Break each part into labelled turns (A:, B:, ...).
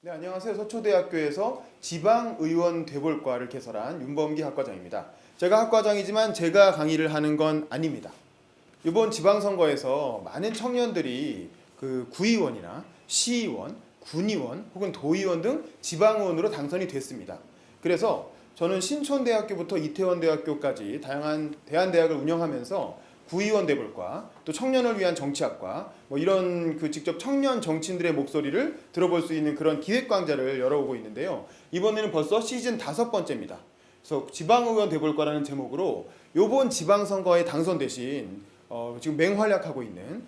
A: 네, 안녕하세요. 서초대학교에서 지방의원 대볼과를 개설한 윤범기 학과장입니다. 제가 학과장이지만 제가 강의를 하는 건 아닙니다. 이번 지방선거에서 많은 청년들이 그 구의원이나 시의원, 군의원 혹은 도의원 등 지방의원으로 당선이 됐습니다. 그래서 저는 신촌대학교부터 이태원대학교까지 다양한 대한대학을 운영하면서 구의원 대볼과 또 청년을 위한 정치학과 뭐 이런 그 직접 청년 정치인들의 목소리를 들어볼 수 있는 그런 기획 강좌를 열어오고 있는데요. 이번에는 벌써 시즌 다섯 번째입니다. 그래서 지방의원 대볼과라는 제목으로 요번 지방선거에 당선되신 어, 지금 맹활약하고 있는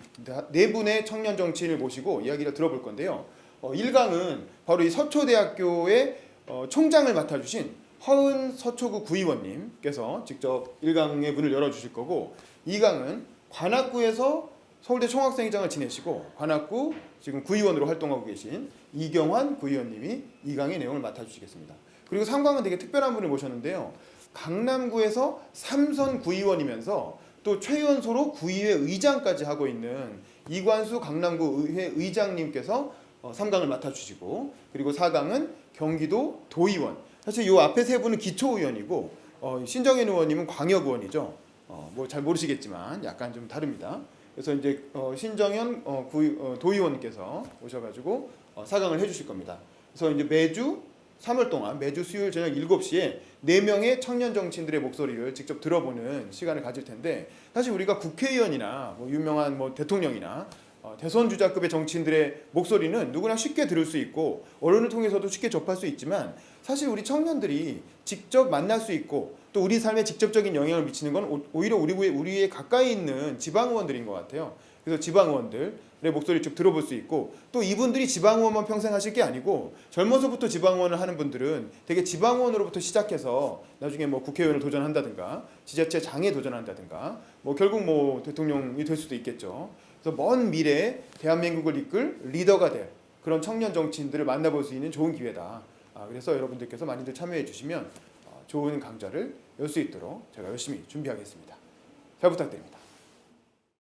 A: 네 분의 청년 정치인을 모시고 이야기를 들어볼 건데요. 어, 1강은 바로 이 서초대학교의 어, 총장을 맡아주신 허은 서초구 구의원님께서 직접 1강의 문을 열어주실 거고 2강은 관악구에서 서울대 총학생회장을 지내시고 관악구 지금 구의원으로 활동하고 계신 이경환 구의원님이 2강의 내용을 맡아주시겠습니다. 그리고 3강은 되게 특별한 분을 모셨는데요. 강남구에서 삼선 구의원이면서 또 최연소로 구의회 의장까지 하고 있는 이관수 강남구 의회 의장님께서 어, 3강을 맡아주시고 그리고 4강은 경기도 도의원 사실 이 앞에 세 분은 기초 의원이고 어, 신정현 의원님은 광역 의원이죠. 어, 뭐 잘 모르시겠지만 약간 좀 다릅니다. 그래서 이제 어, 신정현 어, 구의, 어, 도의원께서 오셔가지고 어, 4강을 해주실 겁니다. 그래서 이제 매주 3월 동안 매주 수요일 저녁 7시에 4명의 청년 정치인들의 목소리를 직접 들어보는 시간을 가질 텐데 사실 우리가 국회의원이나 뭐 유명한 뭐 대통령이나 어, 대선 주자급의 정치인들의 목소리는 누구나 쉽게 들을 수 있고 언론을 통해서도 쉽게 접할 수 있지만 사실 우리 청년들이 직접 만날 수 있고 또 우리 삶에 직접적인 영향을 미치는 건 오- 오히려 우리 우리에 가까이 있는 지방 의원들인 것 같아요. 그래서 지방 의원들의 목소리 쭉 들어볼 수 있고 또 이분들이 지방 의원만 평생 하실 게 아니고 젊어서부터 지방 의원을 하는 분들은 되게 지방 의원으로부터 시작해서 나중에 뭐 국회의원을 도전한다든가 지자체 장에 도전한다든가 뭐 결국 뭐 대통령이 될 수도 있겠죠. 그래서 먼 미래에 대한민국을 이끌 리더가 될 그런 청년 정치인들을 만나볼 수 있는 좋은 기회다. 아, 그래서 여러분들께서 많이들 참여해 주시면 어, 좋은 강좌를 열 수 있도록 제가 열심히 준비하겠습니다. 잘 부탁드립니다.